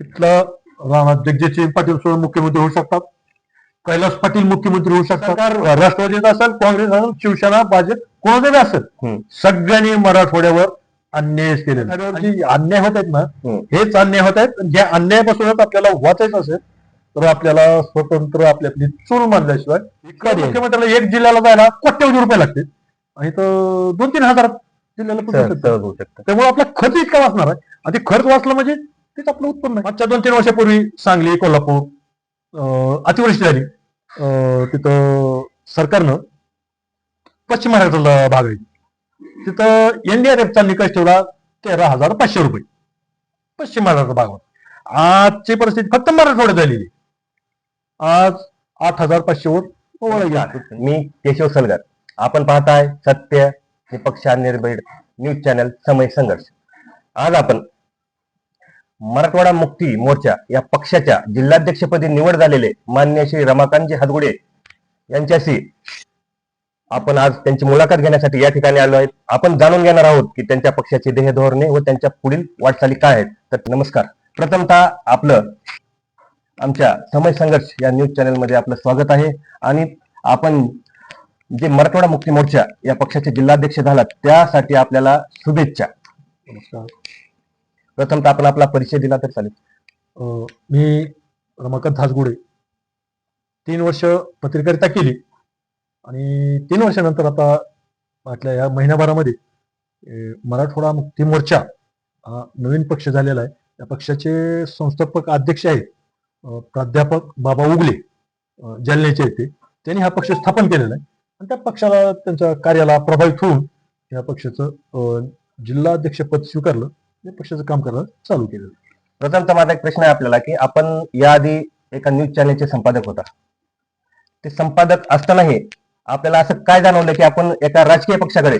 तिथलं राणा जगजितसिंग पाटील सुद्धा मुख्यमंत्री होऊ शकतात. कैलास पाटील मुख्यमंत्री होऊ शकतात. सरकार राष्ट्रवादीत असेल काँग्रेस असेल शिवसेना भाजप कोणाचं असेल. सगळ्यांनी मराठवाड्यावर अन्याय केलेला जे अन्याय होत आहेत ना. हेच अन्याय होत आहेत. ज्या अन्यायापासूनच आपल्याला वाचायचं असेल तर आपल्याला स्वतंत्र आपली आपली चूल मानल्याशिवाय. मुख्यमंत्र्याला एक जिल्ह्याला जायला कोट्यवधी रुपये लागतील. आणि तर दोन तीन हजार जिल्ह्याला त्यामुळे आपला खर्च इतका वाचणार आहे. आणि खर्च वाचला म्हणजे तेच आपलं उत्पन्न आहे. मागच्या दोन तीन वर्षापूर्वी सांगली कोल्हापूर अं, अतिवृष्टी झाली. अं, तिथं सरकारनं पश्चिम महाराष्ट्राला भाग आहे तिथं एनडीआरएफचा निकष ठेवला तेरा हजार पाचशे रुपये. पश्चिम महाराष्ट्र भागात आजची परिस्थिती फक्त मराठवाड्यात झालेली आज आठ हजार पाचशेवर मी केशव सलगर. आपण पाहताय सत्य निपक्ष निर्भीड न्यूज चॅनल समय संघर्ष. आज आपण मराठवाडा मुक्ती मोर्चा या पक्षाच्या जिल्हाध्यक्षपदी निवड झालेले मान्य श्री रमाकांतजी हातगुडे यांच्याशी आपण आज त्यांची मुलाखत घेण्यासाठी या ठिकाणी आलो आहेत. आपण जाणून घेणार आहोत की त्यांच्या पक्षाची देह धोरणे व त्यांच्या पुढील वाटचाली काय आहेत. तर नमस्कार. प्रथमतः आपलं आमच्या समय संघर्ष या न्यूज चॅनलमध्ये आपलं स्वागत आहे. आणि आपण जे मराठवाडा मुक्ती मोर्चा या पक्षाचे जिल्हाध्यक्ष झालात त्यासाठी आपल्याला शुभेच्छा. प्रथमतः आपण आपला परिचय दिला तर चालेल. मी रमाकांत हासगुडे. तीन वर्ष पत्रकारिता केली. आणि तीन वर्षानंतर आता आपल्या या महिन्याभरामध्ये मराठवाडा मुक्ती मोर्चा हा नवीन पक्ष झालेला आहे. या पक्षाचे संस्थापक अध्यक्ष आहेत प्राध्यापक बाबा उगले जालन्याचे आहेत ते. त्यांनी हा पक्ष स्थापन केलेला आहे. आणि त्या पक्षाला त्यांच्या कार्याला प्रभावित होऊन या पक्षाचं जिल्हा जिल्हाध्यक्षपद स्वीकारलं. पक्षाचं काम करायला चालू केलं प्रथमतः माझा एक प्रश्न आहे आपल्याला की आपण याआधी एका न्यूज चॅनलचे संपादक होता. ते संपादक असतानाही आपल्याला असं काय जाणवलं की आपण एका राजकीय पक्षाकडे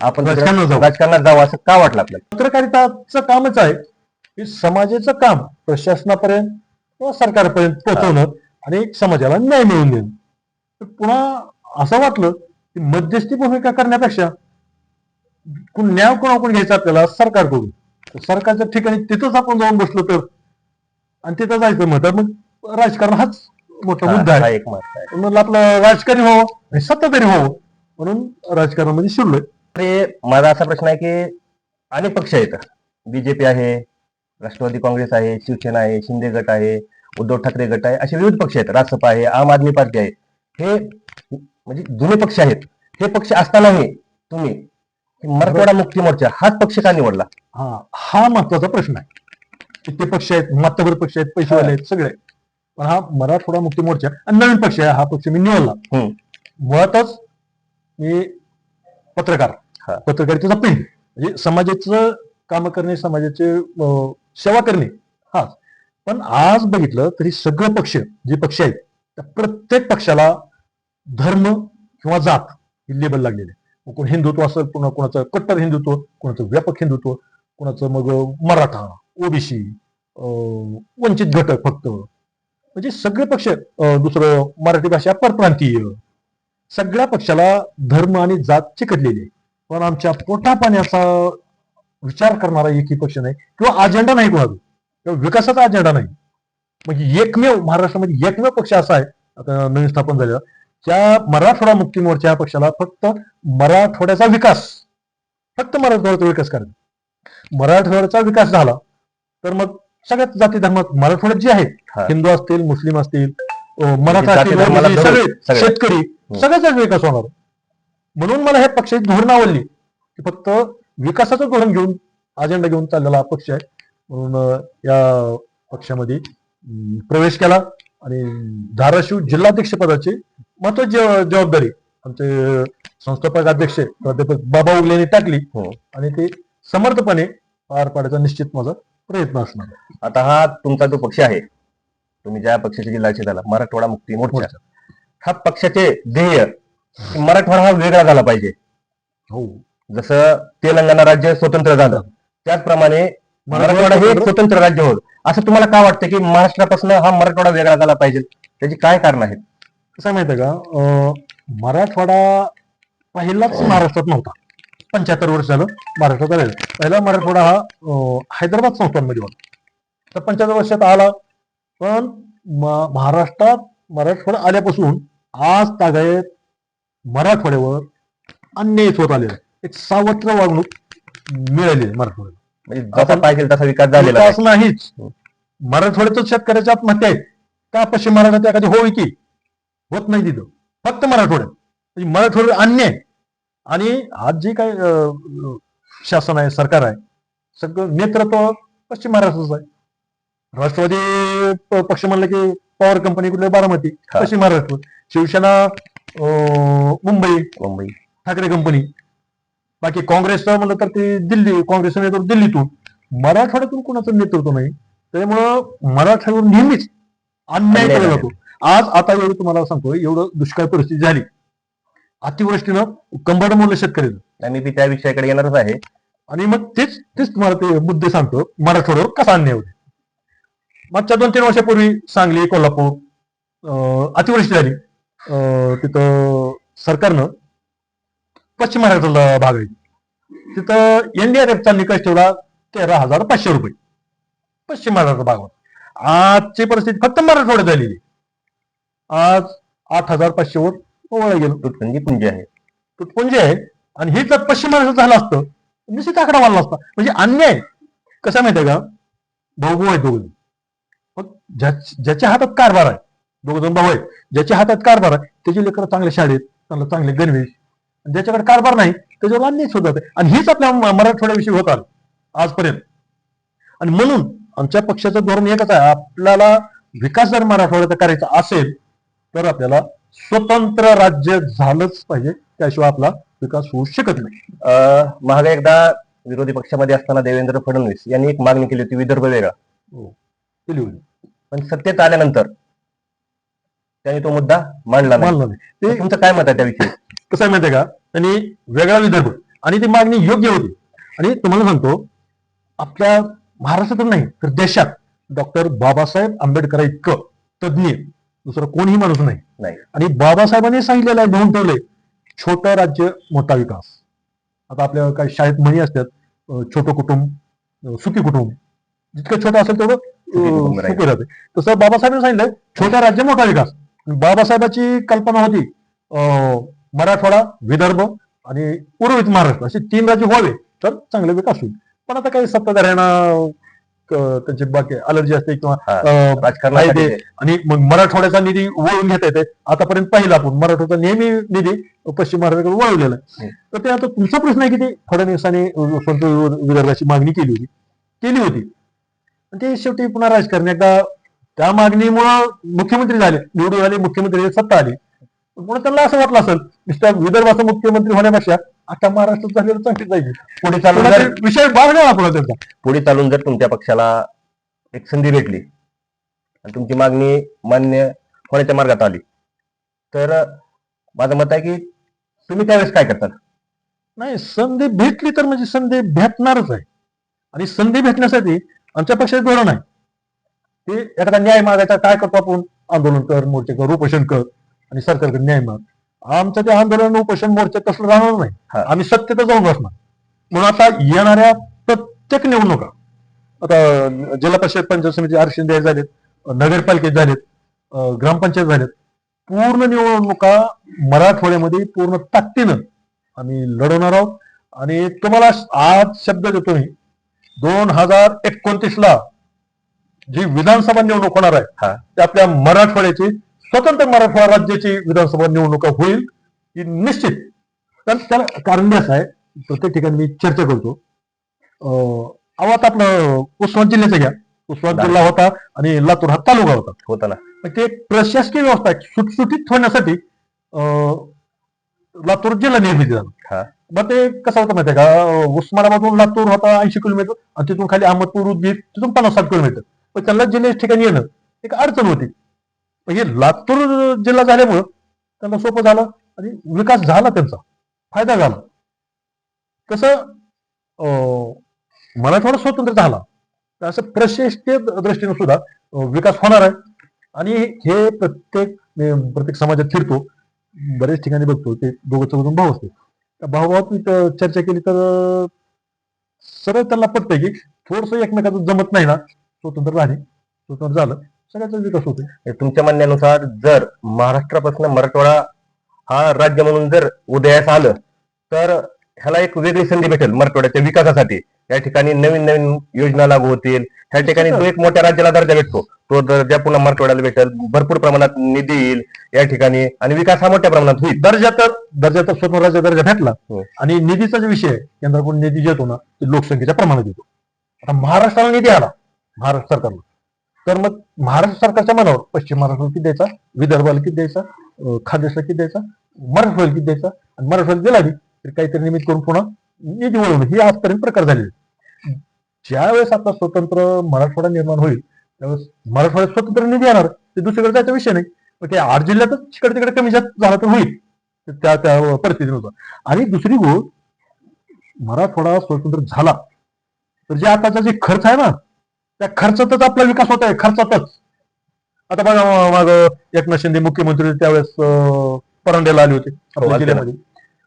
आपण राजकारणात जावं असं का वाटलं आपल्याला? पत्रकारिताचं कामच आहे. की समाजाचं काम प्रशासनापर्यंत व सरकारपर्यंत पोहोचवणं आणि समाजाला न्याय मिळवून देणं. तर पुन्हा असं वाटलं की मध्यस्थी भूमिका करण्यापेक्षा कोण न्याय कोणाकडून घ्यायचा आपल्याला? सरकारकडून. तर सरकारच्या ठिकाणी तिथंच आपण जाऊन बसलो तर? आणि तिथं जायचं म्हणतात मग राजकारण हाच मोठा मुद्दा हा आहे. एक म्हणलं आपलं राजकारणी व्हावं आणि सत्ताधारी व्हावं म्हणून राजकारणामध्ये शिरलोय. ते माझा असा प्रश्न आहे की अनेक पक्ष आहेत. बीजेपी आहे राष्ट्रवादी काँग्रेस आहे शिवसेना आहे शिंदे गट आहे उद्धव ठाकरे गट आहे असे विविध पक्ष आहेत. रासप आहे आम आदमी पार्टी आहे. हे म्हणजे जुने पक्ष आहेत. हे पक्ष असतानाही तुम्ही मराठवाडा मुक्ती मोर्चा हाच पक्ष का निवडला? हा हा महत्त्वाचा प्रश्न आहे. की ते पक्ष आहेत मातबर पक्ष आहेत पैसेवाले आहेत सगळे. पण हा मराठवाडा मुक्ती मोर्चा आणि नवीन पक्ष आहे हा पक्ष मी निवडला. मुळातच मी पत्रकार. पत्रकारितेचा पेन म्हणजे समाजाचं काम करणे समाजाचे सेवा करणे हा पण आज बघितलं तरी सगळे पक्ष जे पक्ष आहेत त्या प्रत्येक पक्षाला धर्म किंवा जात ही लेबल लागलेले कोण हिंदुत्व असेल पुन्हा कोणाचं कट्टर हिंदुत्व कोणाचं व्यापक हिंदुत्व कोणाचं मग मराठा ओबीसी वंचित घटक फक्त. म्हणजे सगळे पक्ष दुसरं मराठी भाषा परप्रांतीय. सगळ्या पक्षाला धर्म आणि जात चिकटलेली. आहे पण आमच्या पोटा पाण्याचा विचार करणारा एकही पक्ष नाही किंवा अजेंडा नाही कोणाचा. किंवा विकासाचा अजेंडा नाही. म्हणजे एकमेव महाराष्ट्रामध्ये एकमेव पक्ष असा आहे. आता नवीन स्थापन झालेला. त्या मराठवाडा मुक्ती मोर्चा या पक्षाला फक्त मराठवाड्याचा विकास फक्त मराठवाड्याचा विकास करायचा. मराठवाड्याचा विकास झाला तर मग सगळ्यात जाती धर्मात मराठवाड्यात जे आहेत हा. हिंदू असतील मुस्लिम असतील अं, मराठा सगळे. शेतकरी सगळ्याचाच विकास होणार. म्हणून मला हे पक्षाची धोरणं आवडली. की फक्त विकासाचं धोरण घेऊन अजेंडा घेऊन चाललेला हा पक्ष आहे. म्हणून या पक्षामध्ये प्रवेश केला. आणि धाराशिव जिल्हाध्यक्ष पदाची महत्वाची जबाबदारी. आमचे संस्थापक अध्यक्ष प्राध्यापक बाबा उगले यांनी टाकली हो. आणि ते समर्थपणे पार पाडायचा निश्चित माझा प्रयत्न असणार. आहे. आता हा तुमचा जो पक्ष आहे तुम्ही ज्या पक्षाचे जिल्हाचे झाला मराठवाडा मुक्ती मोर्चा हा पक्षाचे ध्येय की मराठवाडा हा वेगळा झाला पाहिजे. हो. जसं तेलंगणा राज्य स्वतंत्र झालं त्याचप्रमाणे मराठवाडा हे एक स्वतंत्र? राज्य होत. असं तुम्हाला काय वाटतं की महाराष्ट्रापासून हा मराठवाडा वेगळा झाला पाहिजे? त्याची काय कारण आहेत? कसं आहे माहितीये का? अं, मराठवाडा पहिलाच महाराष्ट्रात नव्हता. पंच्याहत्तर वर्ष झालं महाराष्ट्रात आलेला. पहिला मराठवाडा हा हैदराबाद संस्थांमध्ये होता. तर पंच्याहत्तर वर्षात आला. पण महाराष्ट्रात मराठवाडा आल्यापासून आज तागायत मराठवाड्यावर अन्याय होत आलेला. एक सावत्र वागणूक मिळाली आहे मराठवाड्याला. म्हणजे जसा आपण- पाहिजे तसा विकास झालेला नाही. विकास नाहीच. मराठवाड्यातच शेतकऱ्याच्या आत्महत्या आहेत का पश्चिम महाराष्ट्रात एखादी होईल की होत नाही तिथं. फक्त मराठवाड्यात. म्हणजे मराठवाड्यात अन्याय. आणि आज जे अं, शासन आहे सरकार आहे सगळं नेतृत्व पश्चिम महाराष्ट्राचं आहे. राष्ट्रवादी पक्ष म्हणलं की पॉवर कंपनी कुठले बारामती. पश्चिम महाराष्ट्र. शिवसेना अं, मुंबई. मुंबई. ठाकरे कंपनी. बाकी काँग्रेसचं म्हणलं तर ते दिल्ली. काँग्रेसचं नेतृत्व दिल्लीतून. मराठवाड्यातून कोणाचं नेतृत्व नाही? त्यामुळं मराठवाड्यावर नेहमीच अन्याय केला. जातो. आज आता एवढं तुम्हाला सांगतो एवढं दुष्काळ परिस्थिती झाली. अतिवृष्टीनं कंबड मोडलं शेतकऱ्याचं. आणि मी त्या विषयाकडे येणारच आहे. आणि मग तेच तेच तुम्हाला ते मुद्दे सांगतो. मराठवाड्यावर कसा अन्याय होते मागच्या दोन तीन वर्षापूर्वी सांगली कोल्हापूर अतिवृष्टी झाली. तिथं सरकारनं पश्चिम महाराष्ट्राला भाग आहे तिथं एनडीआरएफचा निकष ठेवला तेरा हजार पाचशे रुपये. पश्चिम महाराष्ट्र भागावर आजची परिस्थिती फक्त मराठवाड्यात झालेली आज आठ हजार पाचशेवर ओवळा गेलो तुटपुंजी पुंजी आहे. तुटपुंजी आहे आणि हे जर पश्चिम महाराष्ट्रात झालं असतं निश्चित आकडा वाढला असता. म्हणजे अन्याय कसा माहितीये का? भाऊ आहे दोघ मग ज्याच्या हातात कारभार आहे दोघ जण भाऊ आहेत ज्याच्या हातात कारभार आहे त्याची लेकरं चांगल्या शाळेत चांगलं चांगले गणवेश आणि ज्याच्याकडे कारभार नाही त्याच्यावर अन्याय शोधत आहे आणि हेच आपल्या मराठवाड्याविषयी होत आलं आजपर्यंत. आणि म्हणून आमच्या पक्षाचं धोरण एकच आहे. आपल्याला विकास जर मराठवाड्याचा करायचा असेल तर आपल्याला स्वतंत्र राज्य झालंच पाहिजे. त्याशिवाय आपला विकास होऊ शकत नाही. अं, महागाई एकदा विरोधी पक्षामध्ये असताना देवेंद्र फडणवीस यांनी एक मागणी केली होती विदर्भ वेगळा. केली होती. पण सत्तेत आल्यानंतर त्यांनी तो मुद्दा मांडला नाही. तर ते तुमचं काय मत आहे त्याविषयी? कसं आहे माहितीये का? त्यांनी वेगळा विदर्भ आणि ती मागणी योग्य होती. आणि तुम्हाला सांगतो आपल्या महाराष्ट्रात नाही तर देशात डॉक्टर बाबासाहेब आंबेडकर इतकं तज्ज्ञ दुसरं कोणीही माणूस नाही. आणि बाबासाहेबांनी सांगितलेलं आहे नोंद ठेवलंय छोटं राज्य मोठा विकास. आता आपल्या काही शाळेत म्हणी असतात छोटं कुटुंब सुखी कुटुंब. जितकं छोटं असेल तेवढं सुखी राहते. तसं बाबासाहेबांनी सांगितलंय छोट्या राज्य मोठा विकास. बाबासाहेबाची कल्पना होती मराठवाडा विदर्भ आणि उर्वरित महाराष्ट्र असे तीन राज्य व्हावे तर चांगले विकास होईल. पण आता काही सत्ताधाऱ्यांना त्यांची बाकी अलर्जी असते किंवा फायदे. आणि मग मराठवाड्याचा निधी वळवून घेता येते आतापर्यंत पाहिला आपण मराठवाड्याचा नेहमी निधी पश्चिम महाराष्ट्राकडे वळवलेला आहे. तर ते आता तुमचा प्रश्न आहे की ते फडणवीसांनी स्वतंत्र विदर्भाची मागणी केली होती. केली होती. आणि ते शेवटी पुन्हा राजकारण एकदा त्या मागणीमुळं मुख्यमंत्री झाले. निवडून आले मुख्यमंत्री सत्ता आली. पुन्हा त्यांना असं वाटलं असेल? विदर्भाचा मुख्यमंत्री होण्यापेक्षा आता महाराष्ट्रात झालेलं चांगली जाईल पुढे चालून जर विषय बागणार पुन्हा त्यांचा. पुढे चालून जर तुमच्या पक्षाला एक संधी भेटली आणि तुमची मागणी मान्य होण्याच्या मार्गात आली तर माझं मत आहे की तुम्ही त्यावेळेस काय करतात? नाही संधी भेटली तर म्हणजे संधी भेटणारच आहे. आणि संधी भेटण्यासाठी आमच्या पक्षाचे धोरण आहे. ते एखादा न्याय मागायचा काय करतो आपण? आंदोलन कर मोर्चे कर उपोषण कर आणि सरकारकडे न्याय माग. आमचं ते आंदोलन उपोषण मोर्चे तसलं राहणार नाही हा. आम्ही सत्तेत जाऊन बसणार म्हणून आता येणाऱ्या प्रत्येक निवडणुका आता जिल्हा परिषद पंचायत समिती आरक्षण झालेत नगरपालिकेत झालेत ग्रामपंचायत झालेत पूर्ण निवडणुका मराठवाड्यामध्ये पूर्ण ताकदीनं आम्ही लढवणार आहोत आणि तुम्हाला आज शब्द देतो मी दोन हजार एकोणतीस ला जी विधानसभा निवडणूक होणार आहे. ते आपल्या मराठवाड्याची स्वतंत्र मराठवाडा राज्याची विधानसभा निवडणूक होईल ही निश्चित. तर त्याला कारण असं आहे प्रत्येक ठिकाणी मी चर्चा करतो. अं, अहो आता आपलं उस्मान जिल्ह्याचं घ्या. उस्मान. जिल्हा होता आणि लातूर हा तालुका होता. होतं ना. मग ते प्रशासकीय व्यवस्था आहे. सुटसुटीत होण्यासाठी अं, लातूर जिल्हा निर्मिती झाला. मग ते कसं होतं माहितीये का? अं, उस्मानाबादहून लातूर होता ऐंशी किलोमीटर आणि तिथून खाली अहमदपूर उदगीर तिथून पन्नास साठ किलोमीटर. पण त्यांना जिल्ह्याच्या ठिकाणी येणं एक अडचण होती. हे लातूर जिल्हा झाल्यामुळं त्यांना सोपं झालं आणि विकास झाला त्यांचा. फायदा झाला. कसं अं, मराठवाडा स्वतंत्र झाला. तर असं प्रशासकीय दृष्टीने सुद्धा विकास होणार आहे. आणि हे प्रत्येक प्रत्येक समाजात फिरतो. बरेच ठिकाणी बघतो. ते दोघं चौघ भाऊ असते त्या भावात चर्चा केली तर सरळ त्यांना पटतंय की थोडस एकमेकाचं जमत नाही ना. स्वतंत्र राहणे. स्वतंत्र झालं. सगळ्याचा विकास होतो तुमच्या म्हणण्यानुसार जर महाराष्ट्रापासून मराठवाडा हा राज्य म्हणून जर उदयास आलं तर ह्याला एक वेगळी संधी भेटेल मराठवाड्याच्या विकासासाठी. या ठिकाणी नवीन नवीन योजना लागू होतील. ह्या ठिकाणी जो एक मोठ्या राज्याला दर्जा भेटतो तो दर्जा पुन्हा मराठवाड्याला भेटेल. भरपूर प्रमाणात निधी येईल या ठिकाणी आणि विकास हा मोठ्या प्रमाणात होईल. दर्जा तर दर्जा तर स्वतंत्राचा दर्जा भेटला. हो. आणि निधीचा जो विषय केंद्राकडून निधी येतो ना ते लोकसंख्येच्या प्रमाणात येतो. आता महाराष्ट्राला निधी आला महाराष्ट्र सरकारला. तर मग महाराष्ट्र सरकारच्या मनावर पश्चिम महाराष्ट्राला किती द्यायचा? विदर्भाला किती द्यायचा? खानदेशला किती द्यायचा? मराठवाड्याला किती द्यायचा? आणि मराठवाड्याला दिला नाही तर काहीतरी निमित्त करून पुन्हा निधी वळवणं. हे आजपर्यंत प्रकार झालेले ज्यावेळेस आपला स्वतंत्र मराठवाडा निर्माण होईल त्यावेळेस मराठवाड्यात स्वतंत्र निधी येणार ते दुसरीकडे जायचा विषय नाही. मग ते आठ जिल्ह्यातच तिकडे तिकडे कमी जास्त झाला तर होईल. त्या त्या परिस्थितीनुसार आणि दुसरी गोष्ट मराठवाडा स्वतंत्र झाला. तर जे आताचा जे खर्च आहे ना त्या खर्चातच आपला विकास होत आहे खर्चातच. आता बघा मग एकनाथ शिंदे मुख्यमंत्री त्यावेळेस परांड्याला आले होते आपल्या ना. जिल्ह्यामध्ये.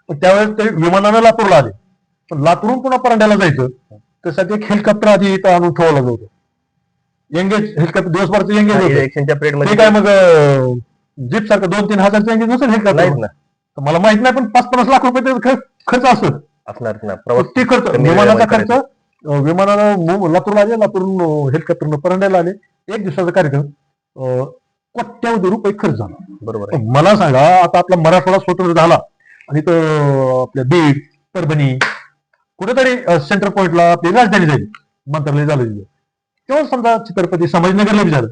पण त्यावेळेस ते विमानानं लातूरला आले. पण लातूरून पुन्हा परांड्याला जायचं त्यासाठी एक हेलिकॉप्टर आधी इथं आणून ठेवलं होतं. एंगेज हेलिकॉप्टर दिवसभराचं एंगेज ते काय मग जीप सारखं दोन तीन हजारचं एंगेज नसेल हेलिकॉप्टर नाहीच ना. तर मला माहीत नाही पण पाच पन्नास लाख रुपये खर्च- असत असणार ना प्रवास ते खर्च विमानाचा खर्च विमानानं लातूरला आले लातूरून हेलिकॉप्टरनं परांड्याला आले. एक दिवसाचा कार्यक्रम. कोट्यावधी रुपये खर्च झाला. बरोबर मला सांगा आता आपला मराठवाडा स्वतंत्र झाला आणि तो आपल्या बीड परभणी कुठेतरी सेंटर पॉइंटला आपली राजधानी झाली. मंत्रालय झालं तिथं. तेव्हा समजा छत्रपती संभाजीनगरला झालं.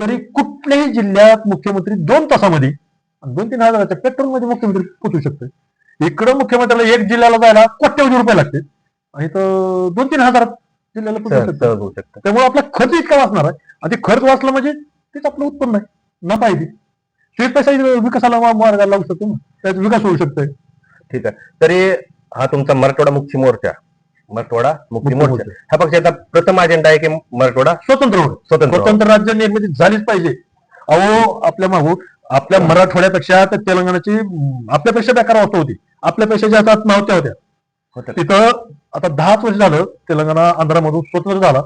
तरी कुठल्याही जिल्ह्यात मुख्यमंत्री दोन तासामध्ये आणि दोन तीन हजाराच्या पेट्रोलमध्ये मुख्यमंत्री पोहोचू शकतो इकडं मुख्यमंत्र्याला एक जिल्ह्याला जायला कोट्यावधी रुपये लागते तर दोन तीन हजारात जिल्ह्याला शकतो सहज होऊ शकतं. त्यामुळे आपला खर्च इतका वाचणार आहे. आणि ते खर्च वाचला म्हणजे तेच आपलं उत्पन्न आहे. नफा आहे ती पैसा विकासाला मा- मार्गाला लागू शकतो ना. त्याचा विकास होऊ शकतोय ठीक आहे. तरी हा तुमचा मराठवाडा मुक्ती मोर्चा. मराठवाडा मुक्ती मुक्ती मोर्चा. हा पक्षाचा प्रथम अजेंडा आहे की मराठवाडा स्वतंत्र होणं स्वतंत्र व्हावा. स्वतंत्र राज्य निर्मिती झालीच पाहिजे. अहो आपल्या मागू आपल्या मराठवाड्यापेक्षा तर तेलंगणाची अं, आपल्यापेक्षा बेकार अवस्था होती. आपल्यापेक्षा ज्या आता नव्हत्या होत्या. होतं. तिथं आता दहाच वर्ष झालं तेलंगणा आंध्रामधून स्वतंत्र झाला.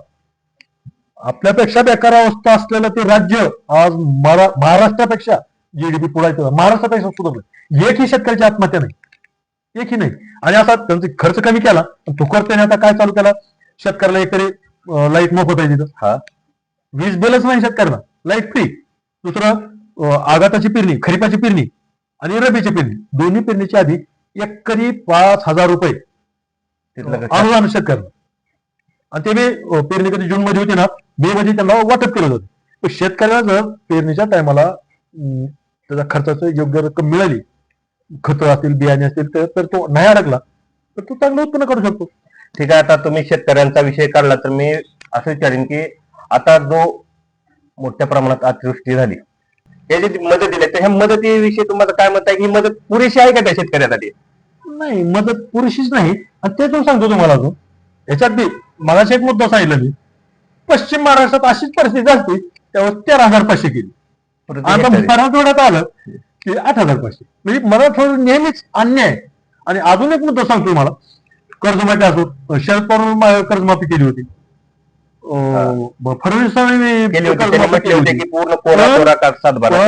आपल्यापेक्षा बेकार अवस्था असलेलं ते राज्य आज मरा- महाराष्ट्रापेक्षा जीडीपी पुढे आहे. महाराष्ट्रापेक्षा सुधारलं. एकही शेतकऱ्याची आत्महत्या नाही. एकही नाही. आणि आता त्यांचा खर्च कमी केला पण तुकरतेने आता काय चालू केला? शेतकऱ्याला एकतरी लाइट मोफत आहे तिथं. हा. वीज बिलच नाही शेतकऱ्याला लाइट फ्री. दुसरं आघाताची पेरणी खरीपाची पेरणी आणि रबीची पेरणी. दोन्ही पेरणीची आधी एकरी पाच हजार रुपये अनुदान शेतकऱ्याला आणि ते अं, पेरणी कधी जून मध्ये होती ना मे मध्ये त्यांना वाटप केलं जातं पण शेतकऱ्याला जर पेरणीच्या टायमाला त्याच्या खर्चाचं योग्य रक्कम मिळाली खतं असतील बियाणे असतील तर तो नाही अडकला तर तो चांगलं उत्पन्न करू शकतो. ठीक आहे आता तुम्ही शेतकऱ्यांचा विषय काढला तर मी असं विचारेन की आता जो मोठ्या प्रमाणात अतिवृष्टी झाली हे जे मदत दिली तर ह्या मदतीविषयी तुम्हाला काय की ही मदत पुरेशी आहे का त्या शेतकऱ्यासाठी? नाही मदत पुरेशीच नाही. आणि ते पण सांगतो तुम्हाला अजून. याच्यात बी मगाशी एक मुद्दा सांगितला मी. पश्चिम महाराष्ट्रात अशीच परिस्थिती असते त्यावर तेरा हजार पाचशे केली आता. मराठवाड्यात आलं की आठ हजार पाचशे म्हणजे मराठवाड्यात नेहमीच अन्याय. आणि अजून एक मुद्दा सांगतो तुम्हाला. कर्जमाफी असो शरद पवार कर्जमाफी केली होती. फडणवीसांनी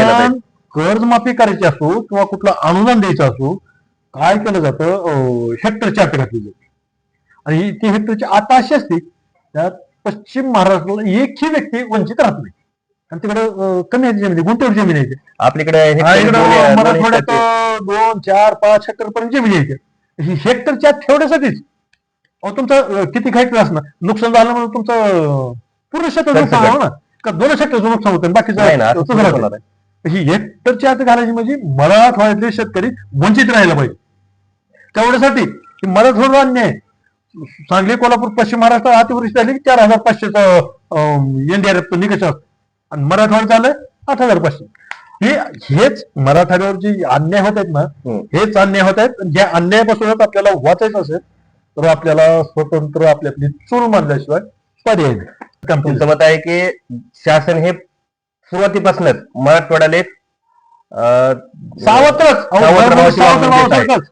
पण कर्जमाफी करायची असो किंवा कुठलं अनुदान द्यायचं असो काय केलं जातं? अं, हेक्टरची अट घातली जाते. आणि ती हेक्टरची आता अशी असते त्यात पश्चिम महाराष्ट्राला एकही व्यक्ती वंचित राहत नाही. आणि तिकडे कमी आहे जमीन गुंठेवर जमीन आहे आपल्याकडे मराठवाड्यात दोन चार पाच हेक्टर पर्यंत जमीन यायची ही हेक्टरची अट ठेवण्यासाठीच. अहो तुमचं किती हेक्टर असणार? नुकसान झालं म्हणून तुमचं पूर्ण खर्च नुकसान होणार. ना का दोन हेक्टरचं नुकसान होतं आणि नाही ना बाकीचं ही हेक्टरची आता घालायची म्हणजे मराठवाड्यातले शेतकरी वंचित राहायला पाहिजे. तेवढ्यासाठी की मराठवाडा अन्याय. सांगली कोल्हापूर पश्चिम महाराष्ट्र अतिवृष्टी झाली की चार हजार पाचशेचं एनडीआरएफ निकष असतं. आणि मराठवाड्यात झालं आठ हजार पाचशे. हे हेच मराठवाड्यावर जे अन्याय होत आहेत ना. हेच अन्याय होत आहेत. ह्या अन्यायापासूनच आपल्याला वाचायचं असेल तर आपल्याला स्वतंत्र आपली आपली चूल मानल्याशिवाय पर्याय नाही. तुमचं मत आहे की शासन हे सुरुवातीपासूनच मराठवाड्याला एक सावत्रच.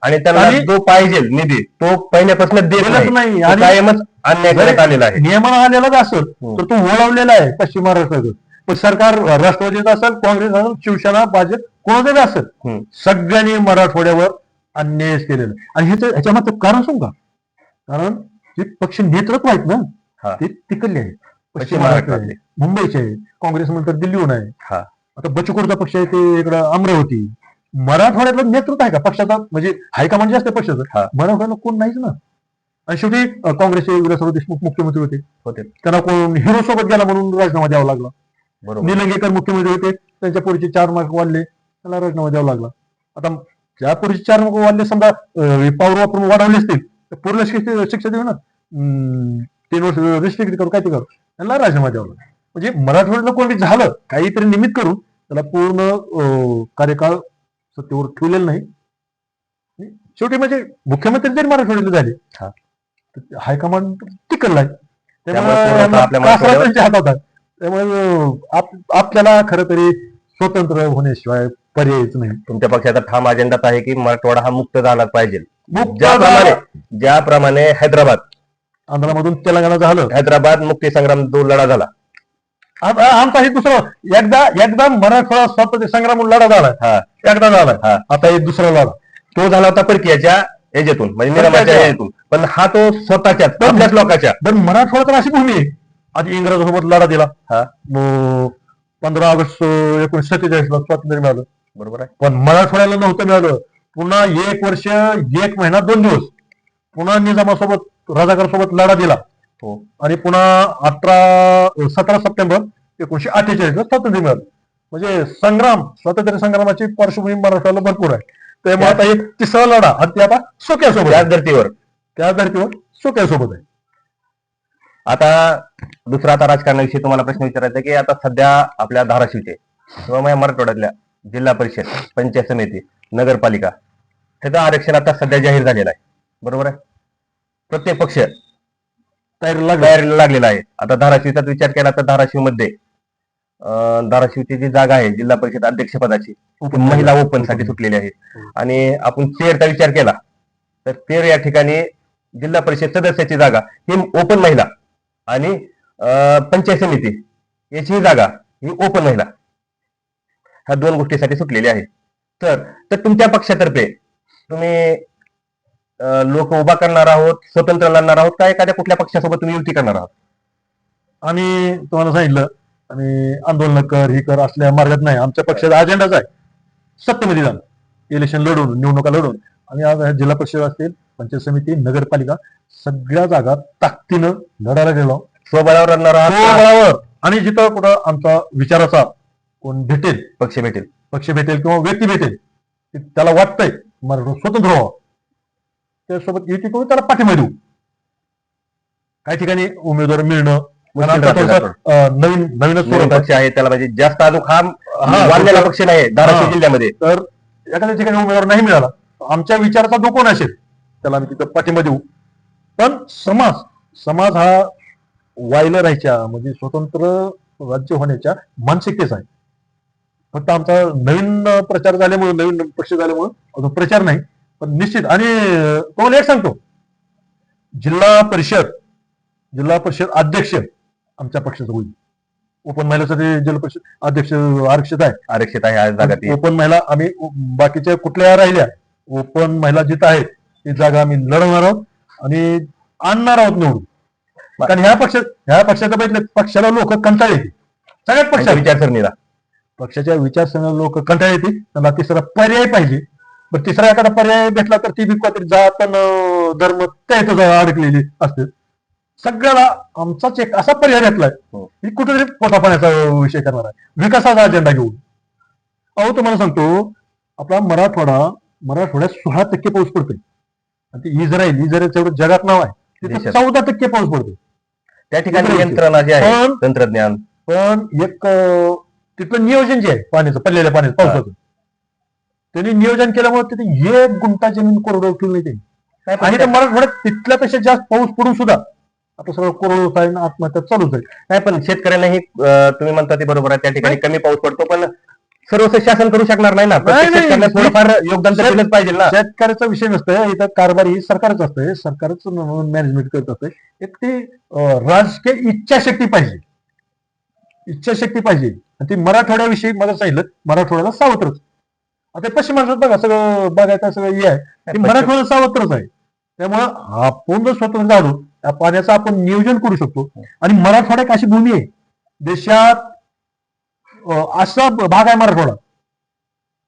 आणि त्यांना आणि- जो पाहिजे निधी तो पहिल्यापासूनच देत देतच नाही कायमच अन्याय करण्यात आलेला आहे नियमन आलेलाच असेल. तर तो वळवलेला आहे पश्चिम महाराष्ट्रात पण सरकार राष्ट्रवादीचं असेल काँग्रेस असेल शिवसेना भाजप कोणाचं असेल. सगळ्यांनी मराठवाड्यावर अन्याय केलेला. आणि ह्याचं ह्याच्या मागचं कारण सांगू का कारण जे पक्ष नेतृत्व आहेत ना. ते तिकडले आहेत पश्चिम पश्चिम महाराष्ट्र महाराष्ट्रातले. मुंबईचे. आहेत काँग्रेस नंतर दिल्लीहून आहे. हा. आता बचकुरचा पक्ष आहे ते इकडं अमरावती. मराठवाड्यातलं नेतृत्व आहे का? पक्षाचा म्हणजे हायकमांड जे असते हा. पक्षाचं मराठवाड्याला कोण नाहीच ना. आणि शेवटी काँग्रेसचे विलासराव देशमुख मुख्यमंत्री होते. होते. त्यांना कोण हिरो सोबत गेला म्हणून राजीनामा द्यावा लागला. बरोबर. निलंगेकर मुख्यमंत्री होते. त्यांच्या पुढचे चार मार्क वाढले. त्याला राजीनामा द्यावा लागला. आता ज्या पुढचे चार मार्क वाढले समजा पावर वापरून वाढवले असतील तर पूर्ण शिक्षा शिक्षा देऊ ना तीन वर्ष रिस्ट्रिक्ट करू काय ते करू? त्यांना राजीनामा द्यावा म्हणजे मराठवाड्याला कोणी झालं काहीतरी निमित्त करून त्याला पूर्ण कार्यकाळ सत्तेवर ठेवलेलं नाही. शेवटी म्हणजे मुख्यमंत्री जरी मराठवाड्याला झाले हा. हायकमांड तिकडला त्यामुळे हातात त्यामुळे आपल्याला खरं तरी स्वतंत्र होण्याशिवाय पर्यायच नाही. तुमच्या पक्षाचा ठाम अजेंडाच आहे की मराठवाडा हा मुक्त झाला पाहिजे. ज्याप्रमाणे हैदराबाद आंध्रामधून तेलंगणा झालं. हैदराबाद मुक्ती संग्राम जो लढा झाला. आता आमचा हे दुसरं एकदा एकदा मराठवाडा स्वातंत्र्य संग्राम लढा झाला. हा. एकदा झाला. हा. आता एक दुसरा लढा. तो झाला होता परकीयाच्या याच्यातून म्हणजे निरामाच्या. याच्यातून पण हा तो स्वतःच्या आपल्याच लोकांच्या. तर मराठवाडा तर अशी भूमी आहे. आधी इंग्रजासोबत लढा दिला. हा. पंधरा ऑगस्ट एकोणीशे सत्तेचाळीस ला स्वातंत्र्य मिळालं. बरोबर आहे. पण मराठवाड्याला नव्हतं मिळालं. पुन्हा एक वर्ष एक महिना दोन दिवस. पुन्हा निजामासोबत राजाकारासोबत लढा दिला. हो. आणि पुन्हा अठरा सतरा सप्टेंबर एकोणीशे अठ्ठेचाळीस ला स्वातंत्र्य मिळालं. म्हणजे संग्राम स्वातंत्र्य संग्रामाची पार्श्वभूमी मराठवाड्याला भरपूर आहे. त्यामुळे आता एक तिसरा लढा आणि ते आता सोक्यासोबत त्याच. धर्तीवर. त्या धर्तीवर सोक्यासोबत आहे. आता दुसरा आता राजकारणाविषयी तुम्हाला प्रश्न विचारायचा की आता सध्या आपल्या धाराशिवचे किंवा माझ्या मराठवाड्यातल्या जिल्हा परिषद पंचायत समिती नगरपालिका त्याचं आरक्षण आता सध्या जाहीर झालेलं आहे. बरोबर आहे? प्रत्येक पक्ष तयारीला लागलेला आहे. आता धाराशिवचा विचार केला तर धाराशिवमध्ये धाराशिवची जी जागा आहे जिल्हा परिषद अध्यक्षपदाची महिला ओपन. साठी सुटलेली आहे. आणि आपण चेअरचा विचार केला तर तेर या ठिकाणी जिल्हा परिषद सदस्याची जागा ही ओपन महिला आणि अं, पंचायत समिती याची ही जागा ही ओपन महिला. ह्या दोन गोष्टीसाठी सुटलेली आहे. तर तर तुमच्या पक्षातर्फे तुम्ही लोक उभा करणार आहोत स्वतंत्र लढणार आहोत का एखाद्या कुठल्या पक्षासोबत तुम्ही युती करणार आहात? आम्ही तुम्हाला सांगितलं आणि आंदोलन कर ही कर असल्या मार्गात नाही. आमच्या पक्षाचा अजेंडाच आहे. सत्तेमध्ये जाणं. इलेक्शन लढून निवडणुका लढून. आणि आज जिल्हा परिषद असतील पंचायत समिती नगरपालिका सगळ्या जागा ताकदीनं लढायला गेलो. स्वबळावर लढणार आहात का? बळावर आणि जिथं कुठं आमचा विचाराचा कोण भेटेल पक्ष भेटेल. पक्ष भेटेल किंवा व्यक्ती भेटेल त्याला वाटतंय मराठा स्वतंत्र व्हावं. त्यासोबत युती करून त्याला पाठिंबा देऊ. काही ठिकाणी उमेदवार मिळणं थोडंसं, अं, नवीन नवीनच नवीन आहे. पक्ष आहे त्याला म्हणजे जास्त अजून हा हा, वाढलेला पक्ष नाही धाराशिव हा. जिल्ह्यामध्ये. तर एखाद्या ठिकाणी उमेदवार नाही मिळाला आमच्या विचाराचा जो कोण असेल त्याला आम्ही तिथं पाठिंबा देऊ. पण समाज समाज हा वायला राहायच्या म्हणजे स्वतंत्र राज्य होण्याच्या मानसिकतेचा आहे. फक्त आमचा नवीन प्रचार झाल्यामुळे नवीन पक्ष झाल्यामुळे अजून प्रचार नाही. पण निश्चित. आणि तुम्हाला एक सांगतो. जिल्हा परिषद जिल्हा परिषद अध्यक्ष आमच्या पक्षाचं होईल. ओपन महिलासाठी जिल्हा परिषद अध्यक्ष आरक्षित आहे. आरक्षित आहे आज जागा ती. ओपन महिला आम्ही बाकीच्या कुठल्या राहिल्या ओपन महिला जिथं आहेत ती जागा आम्ही लढवणार आहोत आणि आणणार आहोत निवडून. कारण ह्या पक्षात ह्या पक्षाच्या बघितलं पक्षाला लोक कंटाळ येते सगळ्यात पक्षात विचारसरणीला. पक्षाच्या विचारसरणी लोक कंटाळ येते त्यांना तिसरा पर्याय पाहिजे. पण तिसरा एखादा पर्याय भेटला तर ती बी काहीतरी जात धर्म त्यातच अडकलेली असते. सगळ्याला आमचाच एक असा पर्याय भेटलाय हो. की कुठेतरी पोटा पाण्याचा विषय करणार आहे. विकासाचा अजेंडा घेऊन. अहो तुम्हाला सांगतो आपला मराठवाडा मराठवाड्यात सोळा टक्के पाऊस पडतोय. आणि ते इस्रायल इस्रायल एवढं जगात नाव आहे. तिथे. चौदा टक्के पाऊस पडतोय. त्या ठिकाणी. यंत्रणा जी आहे तंत्रज्ञान. पण एक तिथलं नियोजन जे आहे पाण्याचं पडलेल्या पाण्याचं पावसाचं. त्यांनी नियोजन केल्यामुळे तिथे एक गुंठा जमीन कोरडो ठेवली नाही त्यांनी. आणि ते मराठवाड्यात तिथल्यापेक्षा जास्त पाऊस पडून सुद्धा आता सगळं कोरडो आहे आणि आत्महत्या चालूच आहे. नाही पण शेतकऱ्यांनाही अं, तुम्ही म्हणता ते बरोबर आहे त्या ठिकाणी कमी पाऊस पडतो पण सर्वस्व शासन करू शकणार नाही ना? थोडंफार योगदान दिलंच पाहिजे ना? शेतकऱ्याचा विषय नसतोय इथं कारभारी ही सरकारच असतंय सरकारच मॅनेजमेंट करत असतंय. एक ती राजकीय इच्छाशक्ती पाहिजे. इच्छाशक्ती पाहिजे. आणि ती मराठवाड्याविषयी मला सांगितलं मराठवाड्याला सावत्रच. आता पश्चिम महाराष्ट्रात बघा सगळं बघायचं सगळं हे आहे. मराठवाडा सावत्रच आहे. त्यामुळं आपण जर स्वतंत्र झालो त्या पाण्याचं आपण नियोजन करू शकतो. आणि मराठवाडा एक अशी भूमी आहे. देशात असा भाग आहे मराठवाडा.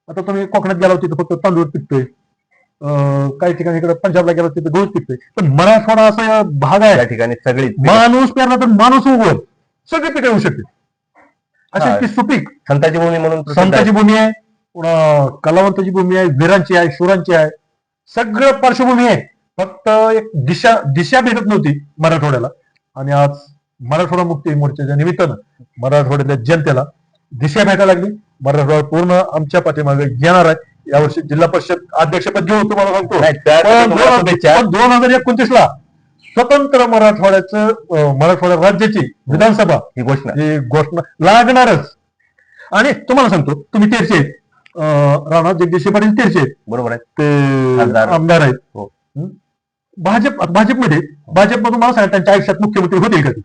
आता तुम्ही कोकणात गेला होता फक्त तांदूळ पिकतोय. अं, काही ठिकाणी इकडे पंजाबला गेला तिथं गहूच पिकतोय. पण मराठवाडा असा भाग आहे. त्या ठिकाणी सगळी माणूस पेरला तर माणूस उगवल. सगळे पिकं येऊ शकते. अशी ती सुपीक. संताची भूमी म्हणून. संताची भूमी आहे. कलावंताची भूमी आहे वीरांची आहे शूरांची आहे. सगळं पार्श्वभूमी आहे. फक्त एक दिशा दिशा भेटत नव्हती मराठवाड्याला. आणि आज मराठवाडा मुक्ती मोर्चाच्या निमित्तानं मराठवाड्यातल्या जनतेला दिशा भेटायला लागली. मराठवाडा पूर्ण आमच्या पाठीमागे येणार आहे. यावर्षी जिल्हा परिषद अध्यक्षपद घेऊन तुम्हाला सांगतो. दोन हजार एकोणतीस ला स्वतंत्र मराठवाड्याचं मराठवाडा राज्याची विधानसभा ही घोषणा. ही घोषणा लागणारच. आणि तुम्हाला सांगतो तुम्ही तेरचे राणा जगदीश पाटील तेरचे आहेत. बरोबर आहे ते. आमदार. आहेत. हो. भाजप भाजपमध्ये भाजपमधून मला सांगा त्यांच्या आयुष्यात मुख्यमंत्री होतील का ते?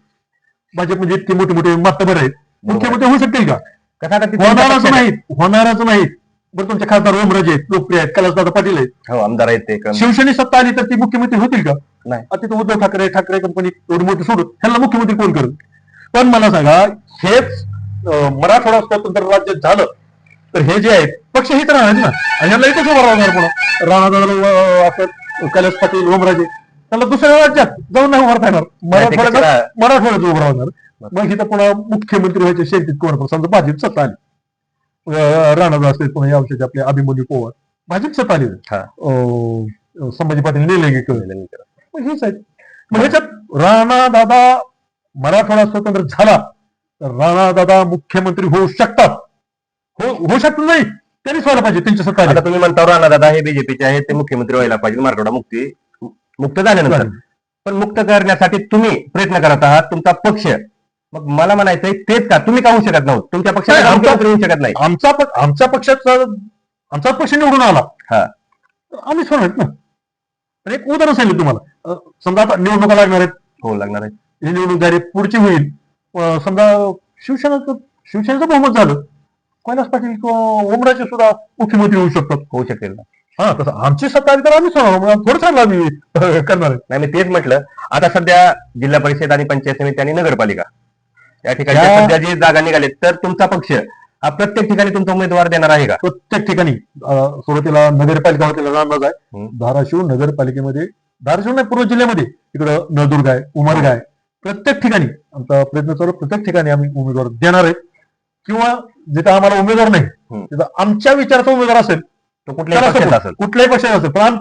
भाजप म्हणजे इतके मोठे मोठे मातबर आहेत मुख्यमंत्री होऊ शकतील का? होणारच नाहीत. होणारच नाहीत. बरं तुमचे खासदार ओमराजे आहेत लोकप्रिय आहेत कैलासदादा पाटील आहेत. हो आमदार आहेत ते. शिवसेने सत्ता आली तर ती मुख्यमंत्री होतील का? नाही. तिथं उद्धव ठाकरे ठाकरे कंपनी एवढी मोठी सोडून ह्यांना मुख्यमंत्री कोण करेल? पण मला सांगा हेच मराठवाडा स्वतंत्र राज्य झालं तर हे जे आहेत पक्ष हेच राहणार ना. आणि ह्यांना इथंच उभं राहणार पुन्हा राणा असं कैलास पाटील ओमराजे. त्यांना दुसऱ्या राज्यात जाऊन नाही उभं राहता येणार मराठवाड्यात मराठवाड्यात उभं राहणार. मग इथं पुन्हा मुख्यमंत्री व्हायच्या शेतीत कोण? पण समजा भाजप सत्ता आली. अं, राणा असतील पुन्हा या वर्षाचे आपले अभिमन्यू पवार. भाजप सत्ता आली. हा. संभाजी पाटील मग हेच आहेत. मग ह्याच्यात राणा दादा मराठवाडा स्वतंत्र झाला. तर राणा दादा मुख्यमंत्री होऊ शकतात. हो होऊ शकतात नाही. त्यांनीच व्हायला पाहिजे त्यांच्या. आता तुम्ही म्हणता राणा दादा हे बीजेपीचे आहेत ते मुख्यमंत्री व्हायला पाहिजे मराठवाडा मुक्ती मुक्त झाल्यानंतर. झाली. पण मुक्त करण्यासाठी तुम्ही प्रयत्न करत आहात तुमचा पक्ष. मग मला म्हणायचंय तेच का? तुम्ही का होऊ शकत नव्हतं तुमच्या पक्षाला नाही, आमचा- मुख्यमंत्री होऊ शकत नाही. आमचा पक्ष आमच्या पक्षाचा आमचा पक्ष निवडून आला. हा. तर आम्हीच होणार आहेत ना. तर एक उदाहरण सांगितलं तुम्हाला. अं, समजा आता निवडणुका लागणार आहेत. हो लागणार आहे ही निवडणूक झाली पुढची होईल. अं, समजा शिवसेनाचं शिवसेनेचं बहुमत झालं. कैलास पाटील किंवा ओमराजे सुद्धा मुख्यमंत्री होऊ शकतात. होऊ शकेल ना. हा तसं आमची सत्ता आली तर मग थोडं चांगलं आम्ही करणार आहे. नाही मी तेच म्हटलं. आता सध्या जिल्हा परिषद आणि पंचायत समिती आणि नगरपालिका या ठिकाणी या- सध्या जी जागा निघाली तर तुमचा पक्ष हा प्रत्येक ठिकाणी तुमचा उमेदवार देणार आहे का? प्रत्येक ठिकाणी अं, सुरुवातीला नगरपालिका होती अंदाज आहे. हम्म. धाराशिव नगरपालिकेमध्ये धाराशिव नाही पूर्व जिल्ह्यामध्ये इकडं नळदुर्ग आहे उमरगा आहे. प्रत्येक ठिकाणी आमचा प्रयत्न चालू आहे, प्रत्येक ठिकाणी आम्ही उमेदवार देणार आहेत किंवा जिथं आम्हाला उमेदवार नाही. तिथं आमच्या विचाराचा उमेदवार असेल तो कुठल्याही पक्षाचा. असेल. कुठल्याही पक्षाचा असेल. पण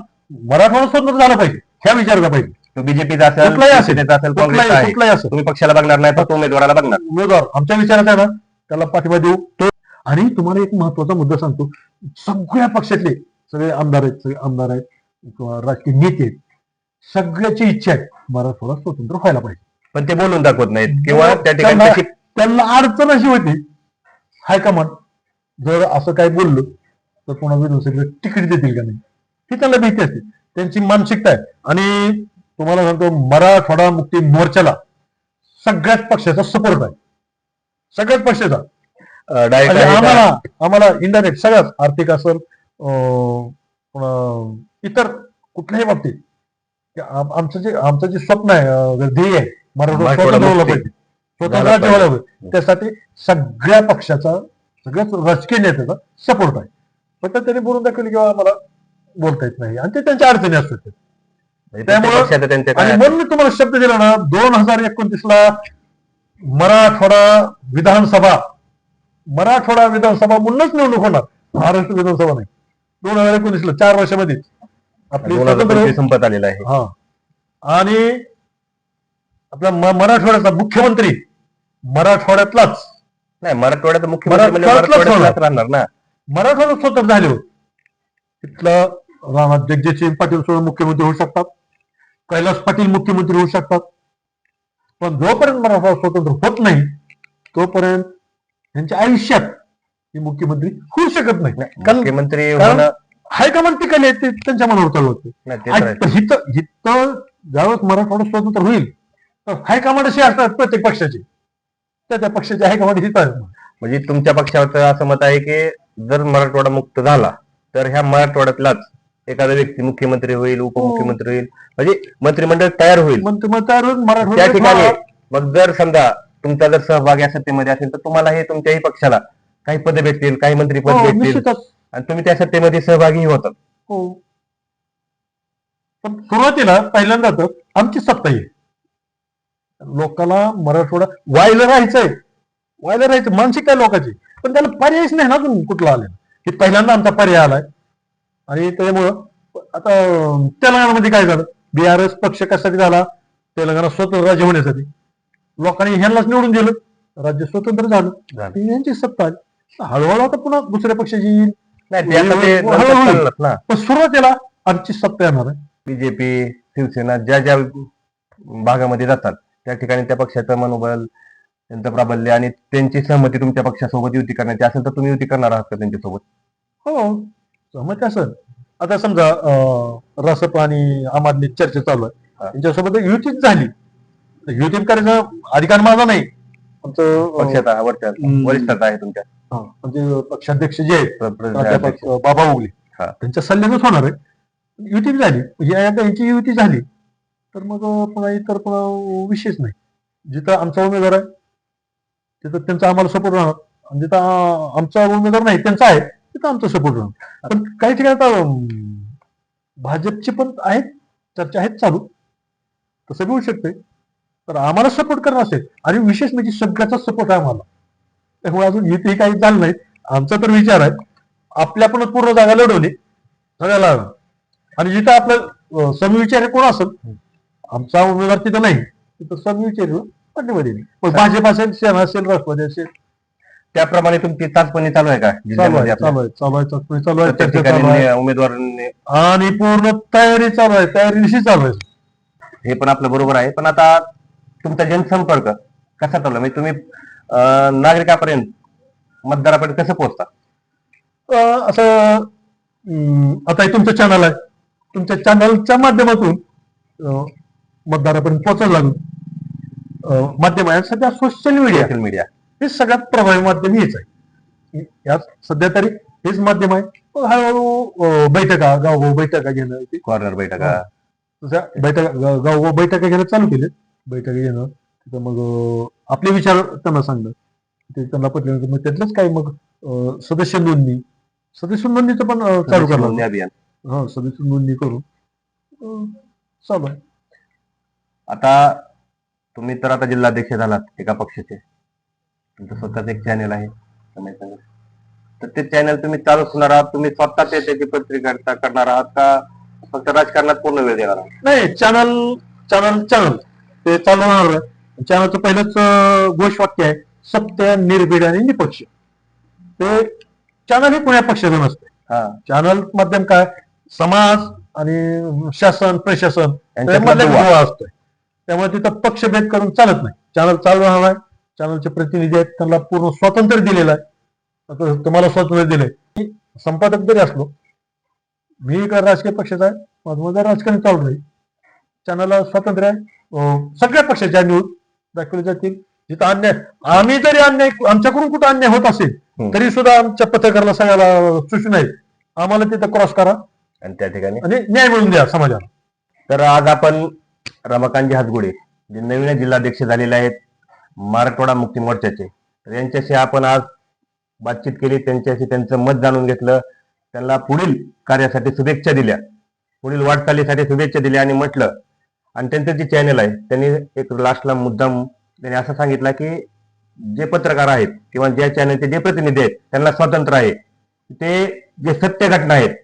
मराठवाडा स्वतंत्र झाला पाहिजे ह्या विचाराचा पाहिजे. तो बीजेपीचा असेल कुठलाही असेल असेल कुठलाही असेल. तुम्ही पक्षाला बघणार नाही फक्त उमेदवाराला बघणार. उमेदवार आमच्या विचाराचा आहे ना त्याला पाठिंबा देऊ. तो आणि तुम्हाला एक महत्त्वाचा मुद्दा सांगतो. सगळ्या पक्षातले सगळे आमदार आहेत सगळे आमदार आहेत किंवा राजकीय नेते आहेत. सगळ्याची इच्छा आहे मराठवाडा स्वतंत्र व्हायला पाहिजे. पण ते बोलून दाखवत नाहीत किंवा त्या ठिकाणी त्यांना अडचण अशी होती हायकमांड जर असं काय बोललो तर पुन्हा विधानसभेला तिकीट देतील का नाही? ही त्यांना भीती असते. त्यांची मानसिकता आहे. आणि तुम्हाला सांगतो मराठवाडा मुक्ती मोर्चाला सगळ्याच पक्षाचा सपोर्ट आहे. सगळ्याच पक्षाचा? आम्हाला आम्हाला इंडायरेक्ट सगळ्याच आर्थिक असेल इतर कुठल्याही बाबतीत. आमचं जे आमचं जे स्वप्न आहे ध्येय आहे मराठवाडा. पाहिजे. स्वतंत्र. व्हायला पाहिजे. त्यासाठी सगळ्या पक्षाचा सगळ्याच राजकीय नेत्याचा सपोर्ट आहे. फक्त त्यांनी बोलून दाखवलं किंवा आम्हाला बोलता येत नाही. आणि ते त्यांच्या अडचणी असतात. म्हणजे त्यामुळं- म्हणून मी तुम्हाला शब्द दिला ना दोन हजार एकोणतीस ला मराठवाडा विधानसभा मराठवाडा विधानसभा म्हणूनच निवडणूक होणार. महाराष्ट्र विधानसभा नाही. दोन हजार एकोणीस ला चार वर्षामध्ये. आपली संपत आलेला आहे. हा. आणि आपला मराठवाड्याचा मुख्यमंत्री मराठवाड्यातलाच. नाही मराठवाड्यात मुख्यमंत्री म्हणजे मराठवाड्यातलाच मराठवाड्यातलाच राहणार ना. मराठवाडा स्वतंत्र झाले होते. तिथलं राणा जगजितसिंह पाटील सुद्धा मुख्यमंत्री होऊ शकतात. कैलास पाटील मुख्यमंत्री होऊ शकतात. पण जोपर्यंत मराठवाडा स्वतंत्र होत नाही तोपर्यंत त्यांच्या आयुष्यात हे मुख्यमंत्री होऊ शकत नाही. कारण मुख्यमंत्री कारण- होणं हायकमांड टिकले ते त्यांच्या मनावर चालू होते. नाही, ते तर आहे. आणि हिथं हिथं ज्यावेळेस मराठवाडा स्वतंत्र होईल तर हायकमांड असे असतात प्रत्येक पक्षाचे. त्या त्या पक्षाचे हायकमांड. म्हणजे तुमच्या पक्षावर असं मत आहे की जर मराठवाडा मुक्त झाला तर ह्या मराठवाड्यातलाच एखादा व्यक्ती मुख्यमंत्री होईल उपमुख्यमंत्री होईल म्हणजे मंत्रिमंडळ तयार होईल. त्या ठिकाणी मग जर समजा तुमचा जर सहभाग या सत्तेमध्ये असेल तर तुम्हाला हे तुमच्याही पक्षाला काही पद भेटतील काही मंत्रीपद हो, भेटतील. आणि तुम्ही त्या सत्तेमध्ये सहभागी होतात हो. पण सुरुवातीला पहिल्यांदा तर आमची सत्ता येईल. लोकांना मराठवाडा व्हायला राहायचंय. व्हायला राहायचं मानसिक काय लोकांची. पण त्याला पर्यायच नाही ना अजून कुठला आले हे पहिल्यांदा आमचा पर्याय आलाय. आणि त्यामुळं आता तेलंगणामध्ये काय झालं? बीआरएस पक्ष कशासाठी झाला? तेलंगणा स्वतंत्र राज्य होण्यासाठी. लोकांनी ह्यांनाच निवडून दिलं. राज्य स्वतंत्र झालं. यांची सत्ता हळूहळू आता पुन्हा दुसऱ्या पक्षाची येईल. पण सुरुवातीला आमची सत्ता येणार आहे. बीजेपी शिवसेना ज्या ज्या भागामध्ये जातात त्या ठिकाणी त्या पक्षाचं मनोबल त्यांचं प्राबल्य आणि त्यांची सहमती तुमच्या पक्षासोबत युती करण्याची असेल तर तुम्ही युती करणार आहात का त्यांच्यासोबत? हो सहमत असं आता समजा रसप आणि आम आदमी चर्चा चालू आहे. त्यांच्यासोबत युतीच झाली. युती करायचा अधिकार माझा नाही. आमचं. वरिष्ठात आहे तुमच्या. हा, म्हणजे पक्षाध्यक्ष जे आहेत बाबा उगले हा. त्यांच्या सल्ल्यानंच होणार आहे. युती झाली. यांची युती झाली. तर मग पुन्हा इतर पुन्हा विशेष नाही. जिथं आमचा उमेदवार आहे तिथं त्यांचा आम्हाला सपोर्ट राहणार. आणि जिथं आमचा उमेदवार नाही त्यांचा आहे तिथं आमचा सपोर्ट राहणार. पण काही ठिकाणी आता भाजपचे पण आहेत चर्चा आहेत चालू. तसं बी होऊ शकते तर आम्हाला सपोर्ट करणं असेल आणि विशेष म्हणजे सगळ्याचा सपोर्ट आहे आम्हाला. त्यामुळे अजून युती काही झालं नाही. आमचा तर विचार आहे. आपल्या पण पूर्ण जागा लढवली. सगळ्याला. आणि जिथं आपलं समविचार कोण असेल आमचा उमेदवार तिथं नाही. तिथं समविचार पाठीमध्ये. पण भाजप असेल सेना असेल राष्ट्रवादी असेल. त्याप्रमाणे तुमची चाचपणी चालू आहे का? चालू आहे? चालू आहे चालू आहे चाचपणी चालू आहे. चर्चा चालू आहे. उमेदवारांनी आणि पूर्ण तयारी चालू आहे तयारीशी चालू आहे. हे पण आपलं बरोबर आहे. पण आता तुमचा जनसंपर्क कसा चालला म्हणजे तुम्ही नागरिकापर्यंत मतदारापर्यंत कसं पोहोचता? असं आता हे तुमचं चॅनल आहे. तुमच्या चॅनलच्या माध्यमातून मतदारापर्यंत पोहोचायला लागून अं, माध्यम आहे. सध्या सोशल मीडिया सोशल मीडिया हे सगळ्यात प्रभावी माध्यम हेच आहे. यात सध्या तरी हेच माध्यम आहे. हळूहळू बैठका गावोगाव बैठका घेणं कॉर्नर बैठका. बैठका गा- गावोगाव बैठका घेणं चालू केले बैठका घेणं तिथं मग आपले विचार त्यांना सांगणं. ते त्यांना पटल्यानंतर मग त्यातलंच काय मग सदस्य नोंदणी. सदस्य नोंदणीचं पण चालू करणार. अभियान. हा सदस्य नोंदणी करून चालू आहे. आता तुम्ही तर आता जिल्हाध्यक्ष झालात एका पक्षाचे. तुमचं स्वतःच एक चॅनल आहे. तर ते चॅनल तुम्ही चालू ठेवणार आहात तुम्ही स्वतः त्याची पत्रिका करणार आहात का? फक्त राजकारणात पूर्ण वेळ देणार आहात? नाही चॅनल चॅनल चॅनल ते चालू राहणार आहे. चॅनलचं पहिलंच अं, घोषवाक्य आहे सत्य निर्भीड आणि निपक्ष. ते चॅनल हे कोण्या पक्षाचं नसते. हा. चॅनल माध्यम काय? समाज आणि शासन प्रशासन. दुवा असतोय. त्यामुळे तिथं पक्षभेद करून चालत नाही. चॅनल चालू राहणार आहे चॅनलचे प्रतिनिधी आहेत. त्यांना पूर्ण स्वातंत्र्य दिलेलं आहे. तुम्हाला स्वातंत्र्य दिलंय. संपादक जरी असलो मी एक राजकीय पक्षाचा आहे. माझं राजकारण चालू राहील. चॅनलला स्वातंत्र्य आहे. सगळ्या पक्षाच्या न्यूज दाखवले जातील. जिथं अन्याय आम्ही जरी अन्याय आमच्याकडून कुठं अन्याय होत असेल. तरी सुद्धा आमच्या पत्रकाराला सगळ्याला सूचना आहे आम्हाला तिथं क्रॉस करा. आणि त्या ठिकाणी? आणि न्याय मिळवून द्या समाजाला. तर आज आपण रमाकांतजी हातगुडे जे नवीन जिल्हाध्यक्ष झालेले आहेत मराठवाडा मुक्ती मोर्चाचे. तर यांच्याशी आपण आज बातचीत केली त्यांच्याशी त्यांचं मत जाणून घेतलं. त्यांना पुढील कार्यासाठी शुभेच्छा दिल्या. पुढील वाटचालीसाठी शुभेच्छा दिल्या आणि म्हटलं आणि त्यांचं जे चॅनल आहे त्यांनी एक लास्टला मुद्दाम त्यांनी असं सांगितलं की जे पत्रकार आहेत किंवा ज्या चॅनलचे जे प्रतिनिधी आहेत त्यांना स्वातंत्र्य आहे. ते जे सत्य घटना आहेत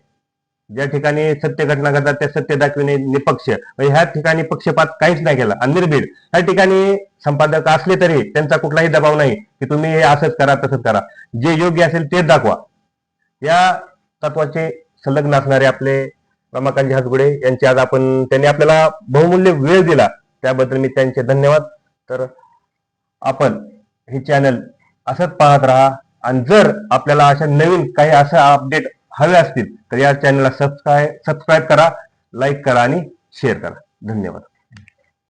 ज्या ठिकाणी सत्य घटना घडतात त्या सत्य दाखविणे निपक्ष म्हणजे ह्या ठिकाणी पक्षपात काहीच नाही केला. आणि निर्भीड ह्या ठिकाणी संपादक असले तरी त्यांचा कुठलाही दबाव नाही की तुम्ही हे असंच करा तसंच करा. जे योग्य असेल तेच दाखवा. या तत्वाचे संलग्न असणारे आपले रमाकांत हातगुडे यांचे आज आपण त्यांनी आपल्याला बहुमूल्य वेळ दिला. त्याबद्दल मी त्यांचे धन्यवाद. तर आपण हे चॅनल असंच पाहत राहा. आणि जर आपल्याला अशा नवीन काही असं अपडेट हवे असतील तर या चॅनलला सबस्क्राईब सबस्क्राईब करा लाईक करा आणि शेअर करा. धन्यवाद.